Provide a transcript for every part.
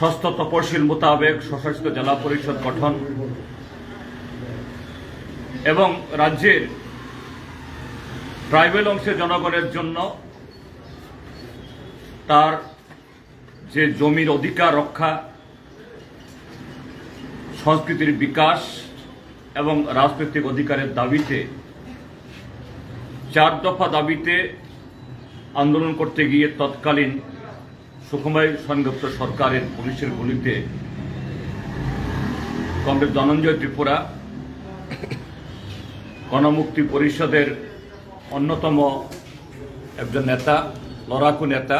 ষষ্ঠ তপশিল মোতাবেক স্বশাসিত জেলা পরিষদ গঠন এবং রাজ্যের ট্রাইবেল অংশের জনগণের জন্য তার যে জমির অধিকার রক্ষা, সংস্কৃতির বিকাশ এবং রাজনৈতিক অধিকারের দাবিতে, চার দফা দাবিতে আন্দোলন করতে গিয়ে তৎকালীন সুখময় সংযুক্ত সরকারের পুলিশের গুলিতে কংগ্রেস ধনঞ্জয় ত্রিপুরা গণমুক্তি পরিষদের অন্যতম একজন নেতা, লড়াকু নেতা,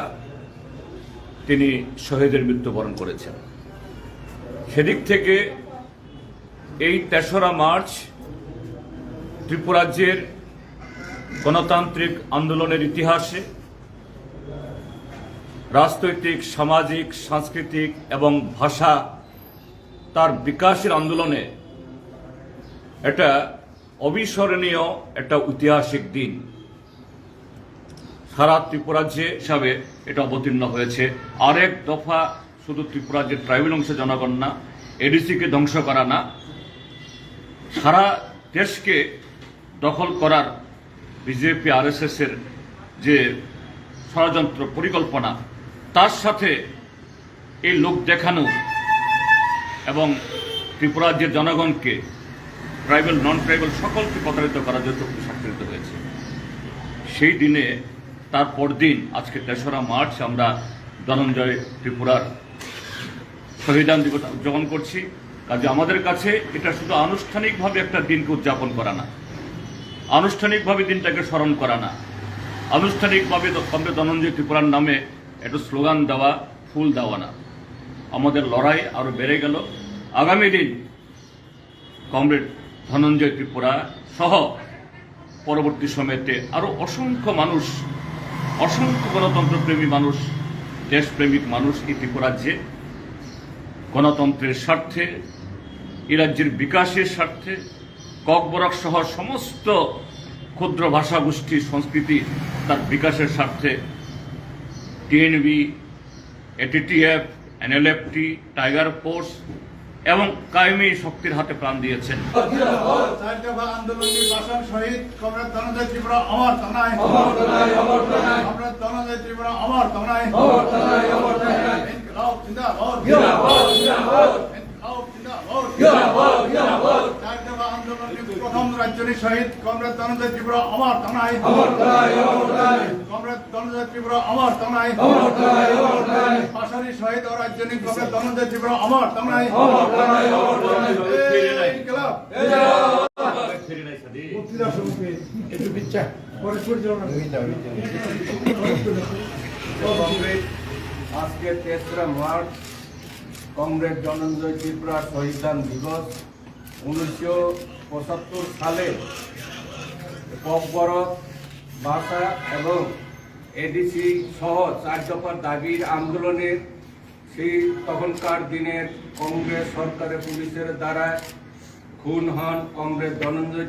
তিনি শহীদের মৃত্যুবরণ করেছেন। সেদিক থেকে এই তেসরা মার্চ ত্রিপুরাজ্যের গণতান্ত্রিক আন্দোলনের ইতিহাসে রাজনৈতিক, সামাজিক, সাংস্কৃতিক এবং ভাষা তার বিকাশের আন্দোলনে এটা অবিস্মরণীয়, একটা ঐতিহাসিক দিন। সারা ত্রিপুরাজ্যে হিসাবে এটা অবতীর্ণ হয়েছে। আরেক দফা শুধু ত্রিপুরাজ্যের ট্রাইবেল অংশের জনগণ না এডিসিকে ধ্বংস করা না, সারা দেশকে দখল করার বিজেপি আরএসএস এর যে ষড়যন্ত্র পরিকল্পনা তার সাথে এই লোক দেখানো এবং ত্রিপুরাজ্যের জনগণকে ট্রাইবেল নন ট্রাইবেল সকলকে প্রতারিত করার জন্য স্বাক্ষরিত হয়েছে। সেই দিনে, তার পরদিন, আজকে তেসরা মার্চ, আমরা ধনঞ্জয় ত্রিপুরার শহীদান দিবস উদযাপন করছি। কাজে আমাদের কাছে এটা শুধু আনুষ্ঠানিকভাবে একটা দিনকে উদযাপন করা না, আনুষ্ঠানিকভাবে দিনটাকে স্মরণ করা না। আনুষ্ঠানিকভাবে ধনঞ্জয় ত্রিপুরার নামে একটু স্লোগান দেওয়া, ফুল দেওয়া না। আমাদের লড়াই আরও বেড়ে গেল। আগামী দিন কমরেড ধনঞ্জয় ত্রিপুরা সহ পরবর্তী সময়তে আরও অসংখ্য মানুষ, অসংখ্য গণতন্ত্রপ্রেমী মানুষ, দেশপ্রেমিক মানুষ এই ত্রিপুরাজ্যে গণতন্ত্রের স্বার্থে, এই রাজ্যের বিকাশের স্বার্থে, ককবরক সহ সমস্ত ক্ষুদ্র ভাষাগোষ্ঠী, সংস্কৃতি তার বিকাশের স্বার্থে TNV ATTF NLFT tiger force এবং কায়েমি শক্তির হাতে প্রাণ দিয়েছেন। চার দফা আন্দোলনের ভাষণ রাজ্যনী শহীদ কমরেড ধনঞ্জয় ত্রিপুরা অমর তনায়। কমরেড ধনঞ্জয় ত্রিপুরা অমর তনায়। ভাষণী শহীদ ও রাজ্যনী কমরেড ধনঞ্জয় ত্রিপুরা পরস্পর কংগ্রেস আজকে তেসরা মার্চ কংগ্রেস জনঞ্জয় ত্রিপুরা শহীদান দিবস। উনিশশো পঁচাত্তর সালে ককবরক ভাষা এবং এডিসি সহ চার দফার দাবির আন্দোলনের সেই তখনকার দিনের কংগ্রেস সরকারের পুলিশের দ্বারা খুন হন কংগ্রেস ধনঞ্জয়